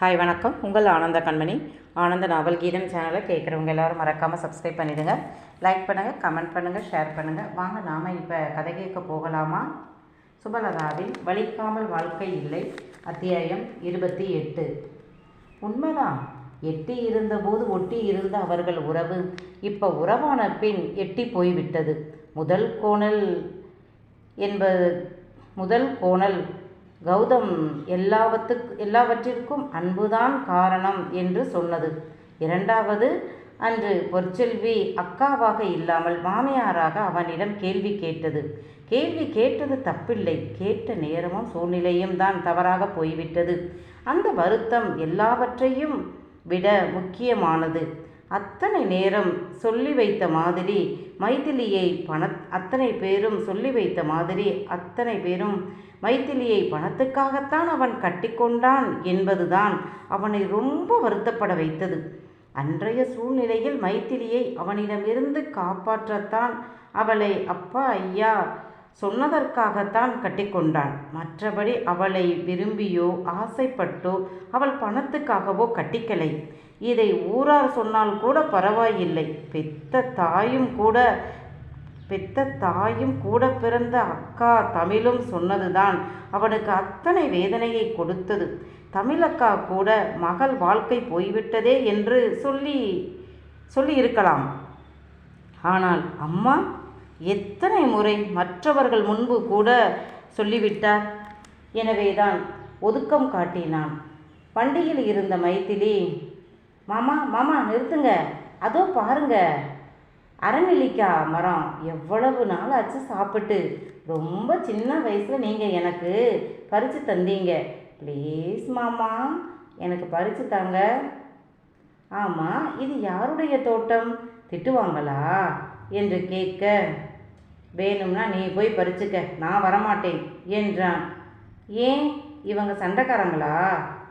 Hi வணக்கம். உங்கள் ஆனந்த கண்மணி. ஆனந்த நாவல் கீதம் சேனலை கேட்குறவங்க எல்லாரும் மறக்காமல் சப்ஸ்கிரைப் பண்ணிடுங்க. லைக் பண்ணுங்கள் கமெண்ட் பண்ணுங்கள் ஷேர் பண்ணுங்கள் வாங்க நாம் இப்போ கதை கேட்க போகலாமா? சுபலதாவில் வலிக்காமல் வாழ்க்கை இல்லை அத்தியாயம் இருபத்தி எட்டு. உண்மைதான். எட்டி இருந்தபோது ஒட்டி இருந்த அவர்கள் உறவு இப்போ உறவான பின் எட்டி போய்விட்டது. முதல் கோணல் என்பது முதல் கோணல் கௌதம் எல்லாவற்றுக்கு எல்லாவற்றிற்கும் அன்புதான் காரணம் என்று சொன்னது. இரண்டாவது அன்று பொற்செல்வி அக்காவாக இல்லாமல் மாமியாராக அவனிடம் கேள்வி கேட்டது. கேள்வி கேட்டது தப்பில்லை. கேட்ட நேரமும் சூழ்நிலையும் தான் தவறாக போய்விட்டது. அந்த வருத்தம் எல்லாவற்றையும் விட முக்கியமானது. அத்தனை நேரம் சொல்லி வைத்த மாதிரி மைதிலியை பண அத்தனை பேரும் சொல்லி வைத்த மாதிரி அத்தனை பேரும் மைதிலியை பணத்துக்காகத்தான் அவன் கட்டிக்கொண்டான் என்பதுதான் அவனை ரொம்ப வருத்தப்பட வைத்தது. அன்றைய சூழ்நிலையில் மைத்திலியை அவனிடமிருந்து காப்பாற்றத்தான் அவளை அப்பா ஐயா சொன்னதற்காகத்தான் கட்டிக்கொண்டான். மற்றபடி அவளை விரும்பியோ ஆசைப்பட்டோ அவள் பணத்துக்காகவோ கட்டிக்கலை. இதை ஊரார் சொன்னால் கூட பரவாயில்லை. பெத்த தாயும் கூட பெத்த தாயும் கூட பிறந்த அக்கா தமிழும் சொன்னதுதான். அவனுக்கு அத்தனை வேதனையை கொடுத்தது. தமிழக்கா கூட மகள் வாழ்க்கை போய்விட்டதே என்று சொல்லி சொல்லி இருக்கலாம். ஆனால் அம்மா எத்தனை முறை மற்றவர்கள் முன்பு கூட சொல்லிவிட்டார். எனவேதான் ஒதுக்கம் காட்டினான். வண்டியில் இருந்த மைத்திலி மாமா மாமா நிறுத்துங்க. அதோ பாருங்க. அரநெல்லிக்காய் மரம் எவ்வளவு நாள் ஆச்சு சாப்பிட்டு. ரொம்ப சின்ன வயசில் நீங்கள் எனக்கு பறித்து தந்தீங்க. ப்ளீஸ் மாமா எனக்கு பறித்து தாங்க. ஆமாம் இது யாருடைய தோட்டம்? திட்டுவாங்களா? என்று கேட்க வேணும்னா நீ போய் பறிச்சுக்க. நான் வரமாட்டேன் என்றான். ஏன்? இவங்க சண்டைக்காரங்களா?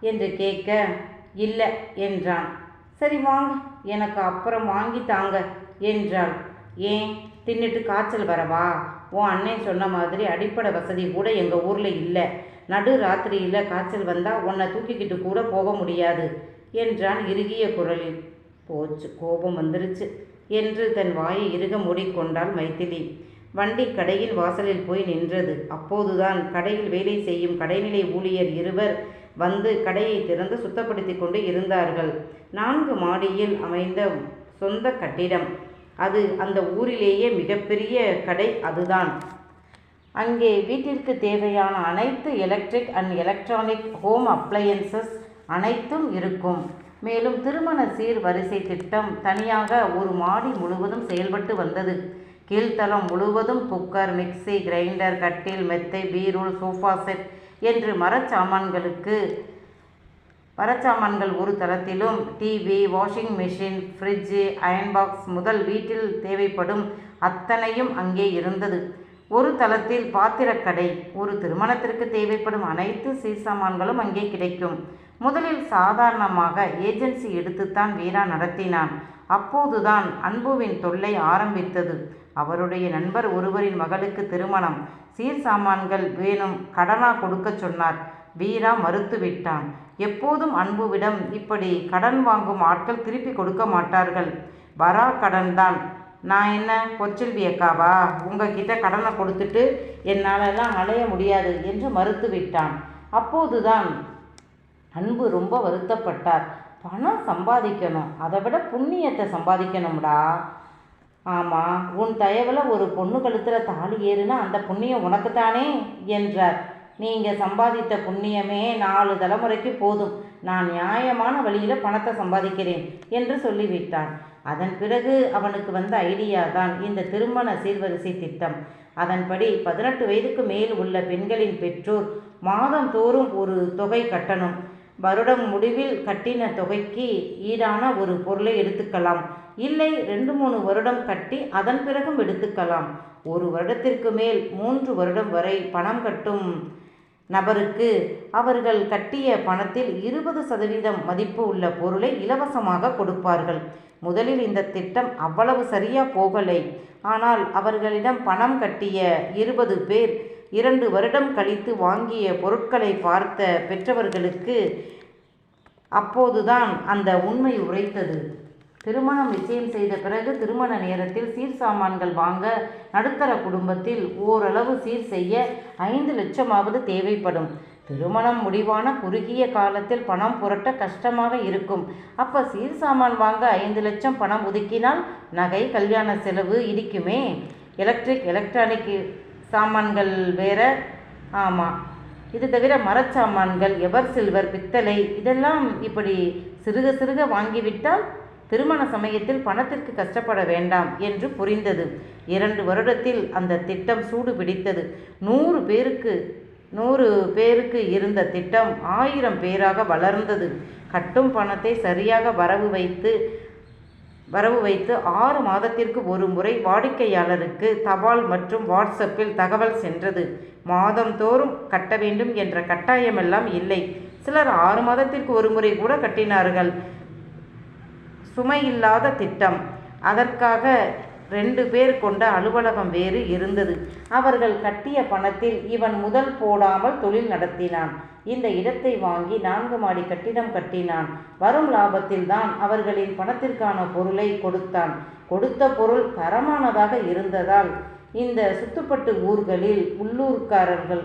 என்று கேட்க இல்லை என்றான். சரி வாங்க எனக்கு அப்புறம் வாங்கி தாங்க என்றாள். ஏன் தின்னுட்டு காய்ச்சல் வரவா? உன் அண்ணன் சொன்ன மாதிரி அடிப்படை வசதி கூட எங்கள் ஊரில் இல்லை. நடு ராத்திரியில் காய்ச்சல் வந்தால் உன்னை தூக்கிக்கிட்டு கூட போக முடியாது என்றான் இறுகிய குரலில். போச்சு கோபம் வந்துருச்சு என்று தன் வாயை இறுக மூடிக்கொண்டாள் மைத்திலி. வண்டி கடையில் வாசலில் போய் நின்றது. அப்போதுதான் கடையில் வேலை செய்யும் கடைநிலை ஊழியர் இருவர் வந்து கடையை திறந்து சுத்தப்படுத்தி கொண்டு இருந்தார்கள். நான்கு மாடியில் அமைந்த சொந்த கட்டிடம். அது அந்த ஊரிலேயே மிகப்பெரிய கடை அதுதான். அங்கே வீட்டிற்கு தேவையான அனைத்து electric and electronic home appliances அனைத்தும் இருக்கும். மேலும் திருமண சீர் வரிசை திட்டம் தனியாக ஒரு மாடி முழுவதும் செயல்பட்டு வந்தது. கீழ்த்தளம் முழுவதும் குக்கர் மிக்சி கிரைண்டர் கட்டில் மெத்தை பீரூல் சோஃபா செட் என்று மரச்சாமான்களுக்கு மரச்சாமான்கள் ஒரு தளத்திலும் TV washing machine fridge iron box முதல் வீட்டில் தேவைப்படும் அத்தனையும் அங்கே இருந்தது. ஒரு தளத்தில் பாத்திரக்கடை ஒரு திருமணத்திற்கு தேவைப்படும் அனைத்து சீசாமான்களும் அங்கே கிடைக்கும். முதலில் சாதாரணமாக ஏஜென்சி எடுத்துத்தான் வீரா நடத்தினான். அப்போதுதான் அன்புவின் தொல்லை ஆரம்பித்தது. அவருடைய நண்பர் ஒருவரின் மகளுக்கு திருமணம். சீர் சாமான்கள் வேணும் கடனா கொடுக்கச் சொன்னார். வீரா மறுத்துவிட்டான். எப்போதும் அன்புவிடம் இப்படி கடன் வாங்கும் ஆட்கள் திருப்பி கொடுக்க மாட்டார்கள். வரா கடன் தான் நான் என்ன கொச்செல்வி அக்காவா? உங்ககிட்ட கடனை கொடுத்துட்டு என்னாலெல்லாம் அலைய முடியாது என்று மறுத்து விட்டான் அப்போதுதான் அன்பு ரொம்ப வருத்தப்பட்டார். பணம் சம்பாதிக்கணும். அதை விட புண்ணியத்தை சம்பாதிக்கணும்டா. ஆமாம் உன் தயவில் ஒரு பொண்ணு கழுத்தில் தாலி ஏறுனா அந்த புண்ணியம் உனக்குத்தானே? என்றார். நீங்கள் சம்பாதித்த புண்ணியமே நாலு தலைமுறைக்கு போதும். நான் நியாயமான வழியில் பணத்தை சம்பாதிக்கிறேன் என்று சொல்லிவிட்டான். அதன் பிறகு அவனுக்கு வந்த ஐடியா தான் இந்த திருமண சீர்வரிசை திட்டம். அதன்படி பதினெட்டு வயதுக்கு மேல் உள்ள பெண்களின் பெற்றோர் மாதம் தோறும் ஒரு தொகை கட்டணும். வருடம் முடிவில் கட்டின தொகைக்கு ஈடான ஒரு பொருளை எடுத்துக்கலாம். இல்லை ரெண்டு மூணு வருடம் கட்டி அதன் பிறகும் எடுத்துக்கலாம். ஒரு வருடத்திற்கு மேல் மூன்று வருடம் வரை பணம் கட்டும் நபருக்கு அவர்கள் கட்டிய பணத்தில் இருபது சதவீதம் மதிப்பு உள்ள பொருளை இலவசமாக கொடுப்பார்கள். முதலில் இந்த திட்டம் அவ்வளவு சரியா போகலை. ஆனால் அவர்களிடம் பணம் கட்டிய இருபது பேர் இரண்டு வருடம் கழித்து வாங்கிய பொருட்களை பார்த்த பெற்றவர்களுக்கு அப்போதுதான் அந்த உண்மை உரைத்தது. திருமணம் நிச்சயம் செய்த பிறகு திருமண நேரத்தில் சீர் சாமான்கள் வாங்க நடுத்தர குடும்பத்தில் ஓரளவு சீர் செய்ய ஐந்து லட்சமாவது தேவைப்படும். திருமணம் முடிவான குறுகிய காலத்தில் பணம் புரட்ட கஷ்டமாக இருக்கும். அப்ப சீர் சாமான் வாங்க ஐந்து லட்சம் பணம் ஒதுக்கினால் நகை கல்யாண செலவு இடிக்குமே? எலக்ட்ரிக் எலக்ட்ரானிக் சாமான்கள் வேற. ஆமாம் இது தவிர மரச்சாமான்கள் எவர் சில்வர் பித்தளை இதெல்லாம் இப்படி சிறுக சிறுக வாங்கிவிட்டால் திருமண சமயத்தில் பணத்திற்கு கஷ்டப்பட வேண்டாம் என்று புரிந்தது. இரண்டு வருடத்தில் அந்த திட்டம் சூடு பிடித்தது. நூறு பேருக்கு நூறு பேருக்கு இருந்த திட்டம் ஆயிரம் பேராக வளர்ந்தது. கட்டும் பணத்தை சரியாக வரவு வைத்து வரவு வைத்து ஆறு மாதத்திற்கு ஒரு முறை வாடிக்கையாளருக்கு தபால் மற்றும் வாட்ஸ்அப்பில் தகவல் சென்றது. மாதந்தோறும் கட்ட வேண்டும் என்ற கட்டாயமெல்லாம் இல்லை. சிலர் ஆறு மாதத்திற்கு ஒரு முறை கூட கட்டினார்கள். சுமையில்லாத திட்டம். அதற்காக ரெண்டு பேர் கொண்ட அலுவலகம் வேறு இருந்தது. அவர்கள் கட்டிய பணத்தில் இவன் முதல் போடாமல் தொழில் நடத்தினான். இந்த இடத்தை வாங்கி நான்கு மாடி கட்டிடம் கட்டினான். வரும் லாபத்தில் தான் அவர்களின் பணத்திற்கான பொருளை கொடுத்தான். கொடுத்த பொருள் தரமானதாக இருந்ததால் இந்த சுத்துப்பட்டு ஊர்களில் உள்ளூர்காரர்கள்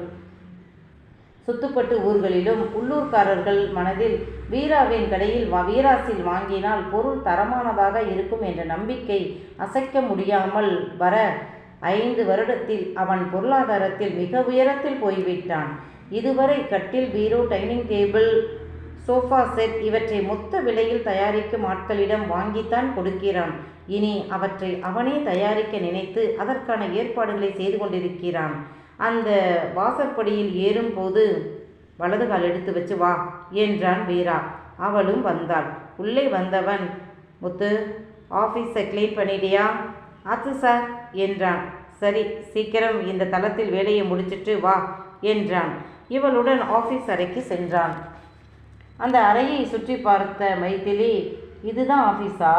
சுத்துப்பட்டு ஊர்களிலும் உள்ளூர்காரர்கள் மனதில் வீராவின் கடையில் வீராசில் வாங்கினால் பொருள் தரமானதாக இருக்கும் என்ற நம்பிக்கை அசைக்க முடியாமல் வர ஐந்து வருடத்தில் அவன் பொருளாதாரத்தில் மிக உயரத்தில் போய்விட்டான். இதுவரை கட்டில் bureau dining table sofa set இவற்றை மொத்த விலையில் தயாரிக்கும் ஆட்களிடம் வாங்கித்தான் கொடுக்கிறான். இனி அவற்றை அவனே தயாரிக்க நினைத்து அதற்கான ஏற்பாடுகளை செய்து கொண்டிருக்கிறான். அந்த வாசற்படியில் ஏறும்போது வலது கால் எடுத்து வச்சு வா என்றான் வீரா. அவளும் வந்தாள். உள்ளே வந்தவன் முத்து ஆஃபீஸை க்ளீன் பண்ணிட்டியா? ஆச்சு சார் என்றான். சரி சீக்கிரம் இந்த தளத்தில் வேலையை முடிச்சிட்டு வா என்றான். இவளுடன் ஆஃபீஸ் அறைக்கு சென்றான். அந்த அறையை சுற்றி பார்த்த மைத்திலி இதுதான் ஆஃபீஸா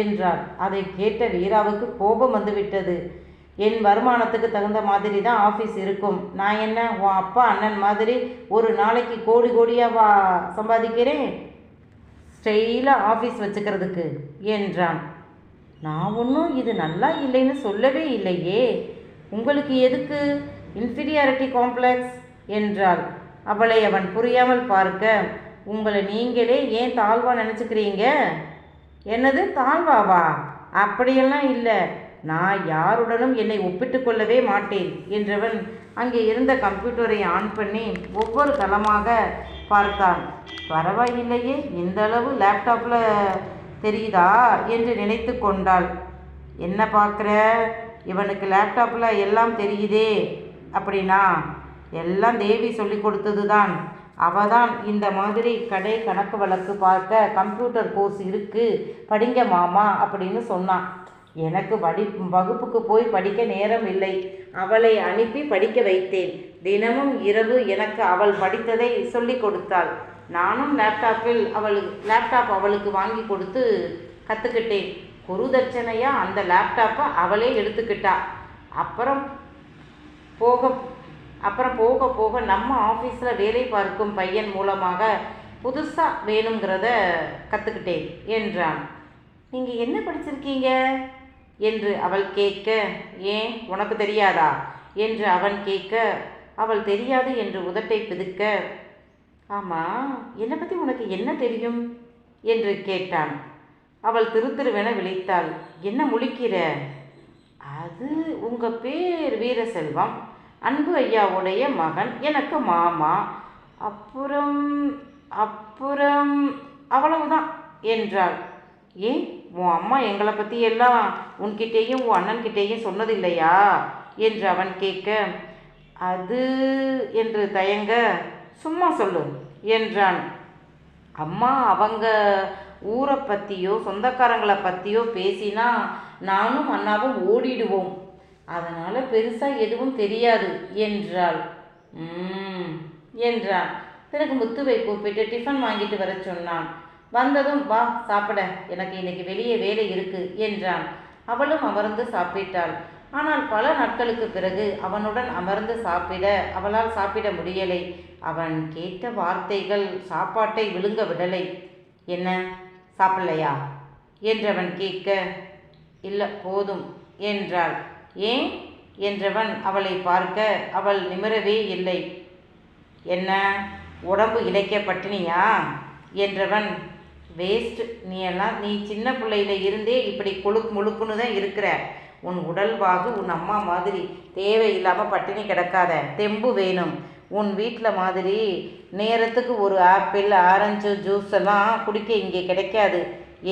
என்றாள். அதை கேட்ட வீராவுக்கு கோபம் வந்துவிட்டது. என் வருமானத்துக்கு தகுந்த மாதிரி தான் ஆஃபீஸ் இருக்கும். நான் என்ன உன் அப்பா அண்ணன் மாதிரி ஒரு நாளைக்கு கோடி கோடியாக வா சம்பாதிக்கிறேன்? ஸ்டெயிலாக ஆஃபீஸ் வச்சுக்கிறதுக்கு என்றான். நான் ஒன்றும் இது நல்லா இல்லைன்னு சொல்லவே இல்லையே. உங்களுக்கு எதுக்கு? இன்ஃபீரியாரிட்டி காம்ப்ளெக்ஸ் என்றாள். அவளை அவன் புரியாமல் பார்க்க உங்களை நீங்களே ஏன் தாழ்வாக நினச்சிக்கிறீங்க? என்னது தாழ்வாவா? அப்படியெல்லாம் இல்லை. நான் யாருடனும் என்னை ஒப்பிட்டு கொள்ளவே மாட்டேன் என்றவன் அங்கே இருந்த கம்ப்யூட்டரை ஆன் பண்ணி ஒவ்வொரு தளமாக பார்த்தான். பரவாயில்லையே இந்த அளவு லேப்டாப்பில் தெரியுதா என்று நினைத்து கொண்டாள். என்ன பார்க்குற? இவனுக்கு லேப்டாப்பில் எல்லாம் தெரியுதே அப்படின்னா. எல்லாம் தேவி சொல்லி கொடுத்தது தான் அவ தான் இந்த மாதிரி கடை கணக்கு வழக்கு பார்க்க கம்ப்யூட்டர் கோர்ஸ் இருக்குது படிங்க மாமா அப்படின்னு சொன்னான். எனக்கு படி வகுப்புக்கு போய் படிக்க நேரம் இல்லை. அவளை அனுப்பி படிக்க வைத்தேன். தினமும் இரவு எனக்கு அவள் படித்ததை சொல்லி கொடுத்தாள். நானும் லேப்டாப்பில் அவளுக்கு லேப்டாப் அவளுக்கு வாங்கி கொடுத்து கற்றுக்கிட்டேன் குருதட்சணையாக அந்த லேப்டாப்பை அவளே எடுத்துக்கிட்டா. அப்புறம் போக அப்புறம் போக போக நம்ம ஆஃபீஸில் வேலை பார்க்கும் பையன் மூலமாக புதுசாக வேணுங்கிறத கற்றுக்கிட்டேன் என்றான். நீங்கள் என்ன படிச்சிருக்கீங்க? என்று அவள் கேட்க ஏன்? உனக்கு தெரியாதா? என்று அவன் கேட்க அவள் தெரியாது என்று உதட்டை பிதுக்க ஆமாம் என்னை பற்றி உனக்கு என்ன தெரியும்? என்று கேட்டான். அவள் திரு திருவென விழித்தாள். என்ன முழிக்கிற? அது உங்கள் பேர் வீரசெல்வம். அன்பு ஐயாவுடைய மகன். எனக்கு மாமா. அப்புறம் அப்புறம் அவ்வளவுதான் என்றாள். ஏன்? உன் அம்மா எங்களை பற்றி எல்லாம் உன்கிட்டேயும் உன் அண்ணன்கிட்டேயும் சொன்னதில்லையா? என்று அவன் கேட்க அது என்று தயங்க சும்மா சொல்லு என்றான். அம்மா அவங்க ஊரை பற்றியோ சொந்தக்காரங்களை பற்றியோ பேசினா நானும் அண்ணாவும் ஓடிடுவோம். அதனால் பெருசாக எதுவும் தெரியாது என்றாள். என்றான். பிறகு முத்துவை கூப்பிட்டு டிஃபன் வாங்கிட்டு வர சொன்னான். வந்ததும் வா சாப்பிட. எனக்கு இன்னைக்கு வெளியே வேலை இருக்கு என்றான். அவளும் அமர்ந்து சாப்பிட்டாள். ஆனால் பல நாட்களுக்கு பிறகு அவனுடன் அமர்ந்து சாப்பிட அவளால் சாப்பிட முடியலை. அவன் கேட்ட வார்த்தைகள் சாப்பாட்டை விழுங்க விடலை. என்ன? சாப்பிடலையா? என்றவன் கேட்க இல்லை போதும் என்றாள். ஏன்? என்றவன் அவளை பார்க்க அவள் நிமிரவே இல்லை. என்ன? உடம்பு இழைக்க பட்டினியா? என்றவன் வேஸ்ட்டு நீ எல்லாம் நீ சின்ன பிள்ளையில இருந்தே இப்படி கொழுக்கு முழுக்குன்னு தான் இருக்கிற. உன் உடல் வாகு உன் அம்மா மாதிரி. தேவையில்லாமல் பட்டினி கிடக்காத. தெம்பு வேணும். உன் வீட்டில் மாதிரி நேரத்துக்கு ஒரு ஆப்பிள் ஆரஞ்சு ஜூஸ் எல்லாம் குடிக்க இங்கே கிடைக்காது.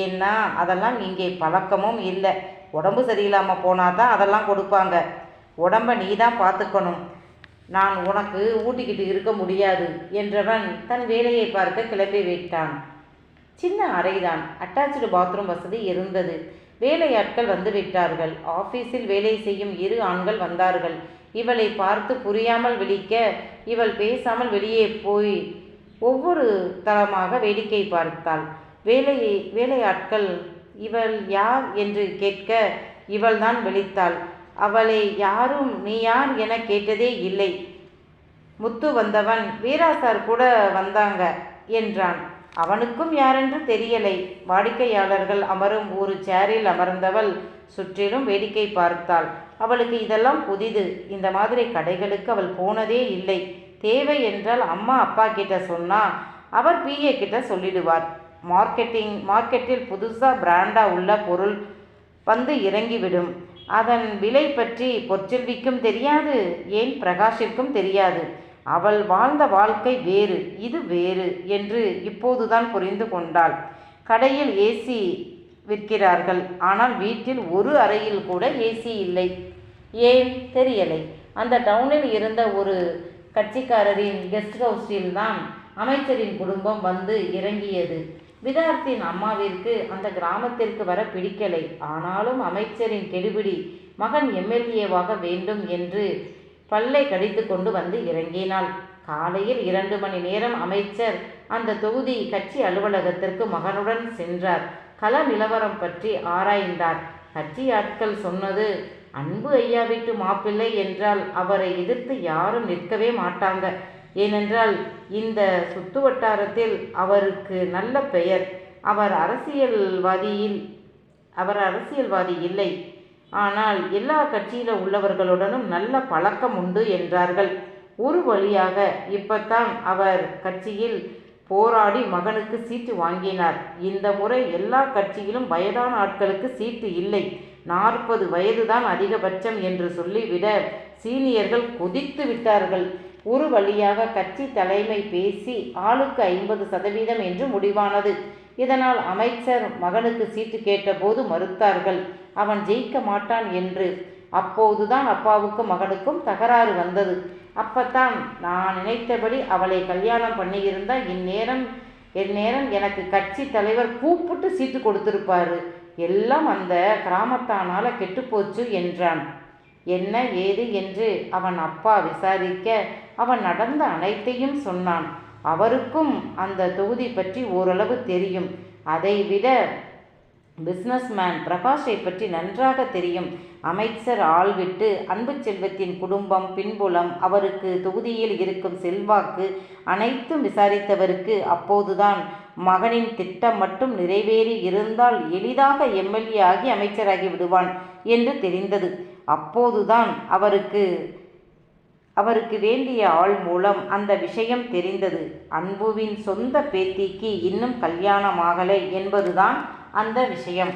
ஏன்னா அதெல்லாம் இங்கே பழக்கமும் இல்லை. உடம்பு சரியில்லாமல் போனால் தான் அதெல்லாம் கொடுப்பாங்க. உடம்பை நீ தான் பார்த்துக்கணும். நான் உனக்கு ஊட்டிக்கிட்டு இருக்க முடியாது என்றவன் தன் வேலையை பார்க்க கிளம்பி விட்டான். சின்ன அறைதான். அட்டாச்சு பாத்ரூம் வசதி இருந்தது. வேலையாட்கள் வந்து விட்டார்கள். ஆபீஸில் வேலை செய்யும் இரு ஆண்கள் வந்தார்கள். இவளை பார்த்து புரியாமல் விழிக்க இவள் பேசாமல் வெளியே போய் ஒவ்வொரு தளமாக வேடிக்கை பார்த்தாள். வேலை வேலையாட்கள் இவள் யார்? என்று கேட்க இவள்தான் விழித்தாள். அவளை யாரும் நீ யார் என கேட்டதே இல்லை. முத்து வந்தவன் வீரா சார் கூட வந்தாங்க என்றான். அவனுக்கும் யாரென்று தெரியலை. வாடிக்கையாளர்கள் அமரும் ஒரு சேரில் அமர்ந்தவள் சுற்றிலும் வேடிக்கை பார்த்தாள். அவளுக்கு இதெல்லாம் புதிது. இந்த மாதிரி கடைகளுக்கு அவள் போனதே இல்லை. தேவை என்றால் அம்மா அப்பா கிட்ட சொன்னா அவர் பிஏ கிட்ட சொல்லிடுவார். மார்க்கெட்டிங் மார்க்கெட்டில் புதுசாக பிராண்டாக உள்ள பொருள் வந்து இறங்கிவிடும். அதன் விலை பற்றி பொற்செல்விக்கும் தெரியாது. ஏன் பிரகாஷிற்கும் தெரியாது. அவள் வாழ்ந்த வாழ்க்கை வேறு இது வேறு என்று இப்போதுதான் புரிந்து கொண்டாள். கடையில் ஏசி விற்கிறார்கள். ஆனால் வீட்டில் ஒரு அறையில் கூட ஏசி இல்லை. ஏன்? தெரியலை. அந்த டவுனில் இருந்த ஒரு கட்சிக்காரரின் கெஸ்ட் ஹவுஸில் தான் அமைச்சரின் குடும்பம் வந்து இறங்கியது. விதார்த்தின் அம்மாவிற்கு அந்த கிராமத்திற்கு வர பிடிக்கலை. ஆனாலும் அமைச்சரின் கெடுபிடி மகன் எம்எல்ஏவாக வேண்டும் என்று பல்லை கடித்து கொண்டு வந்து இறங்கினாள். காலையில் இரண்டு மணி நேரம் அமைச்சர் அந்த தொகுதி கட்சி அலுவலகத்திற்கு மகனுடன் சென்றார். கள நிலவரம் பற்றி ஆராய்ந்தார். கட்சி ஆட்கள் சொன்னது அன்பு ஐயா வீட்டு மாப்பிள்ளை என்றால் அவரை எதிர்த்து யாரும் நிற்கவே மாட்டாங்க. ஏனென்றால் இந்த சுத்து வட்டாரத்தில் அவருக்கு நல்ல பெயர். அவர் அரசியல்வாதியில் அவர் அரசியல்வாதி இல்லை. ஆனால் எல்லா கட்சியில் உள்ளவர்களுடனும் நல்ல பழக்கம் உண்டு என்றார்கள். ஒரு வழியாக இப்பத்தான் அவர் கட்சியில் போராடி மகனுக்கு சீட்டு வாங்கினார். இந்த முறை எல்லா கட்சியிலும் வயதான ஆட்களுக்கு சீட்டு இல்லை. நாற்பது வயதுதான் அதிகபட்சம் என்று சொல்லிவிட சீனியர்கள் கொதித்து விட்டார்கள். ஒரு வழியாக கட்சி தலைமை பேசி ஆளுக்கு ஐம்பது சதவீதம் என்று முடிவானது. இதனால் அமைச்சர் மகனுக்கு சீட்டு கேட்டபோது மறுத்தார்கள். அவன் ஜெயிக்க மாட்டான் என்று. அப்போதுதான் அப்பாவுக்கும் மகனுக்கும் தகராறு வந்தது. அப்பத்தான் நான் நினைத்தபடி அவளை கல்யாணம் பண்ணியிருந்தால் இந்நேரம் இந்நேரம் எனக்கு கட்சி தலைவர் கூப்பிட்டு சீட்டு கொடுத்திருப்பாரு. எல்லாம் அந்த கிராமத்தானால கெட்டுப்போச்சு என்றான். என்ன ஏது என்று அவன் அப்பா விசாரிக்க அவன் நடந்த அனைத்தையும் சொன்னான். அவருக்கும் அந்த தொகுதி பற்றி ஓரளவு தெரியும். அதைவிட பிஸ்னஸ்மேன் பிரகாஷை பற்றி நன்றாக தெரியும். அமைச்சர் ஆள்விட்டு அன்பு செல்வத்தின் குடும்பம் பின்புலம் அவருக்கு தொகுதியில் இருக்கும் செல்வாக்கு அனைத்தும் விசாரித்தவருக்கு அப்போதுதான் மகனின் திட்டம் மட்டும் நிறைவேறி இருந்தால் எளிதாக எம்எல்ஏ ஆகி அமைச்சராகி விடுவான் என்று தெரிந்தது. அப்போதுதான் அவருக்கு அவருக்கு வேண்டிய ஆள் மூலம் அந்த விஷயம் தெரிந்தது. அன்புவின் சொந்த பேத்திக்கு இன்னும் கல்யாணமாகலை என்பதுதான் அந்த விஷயம்.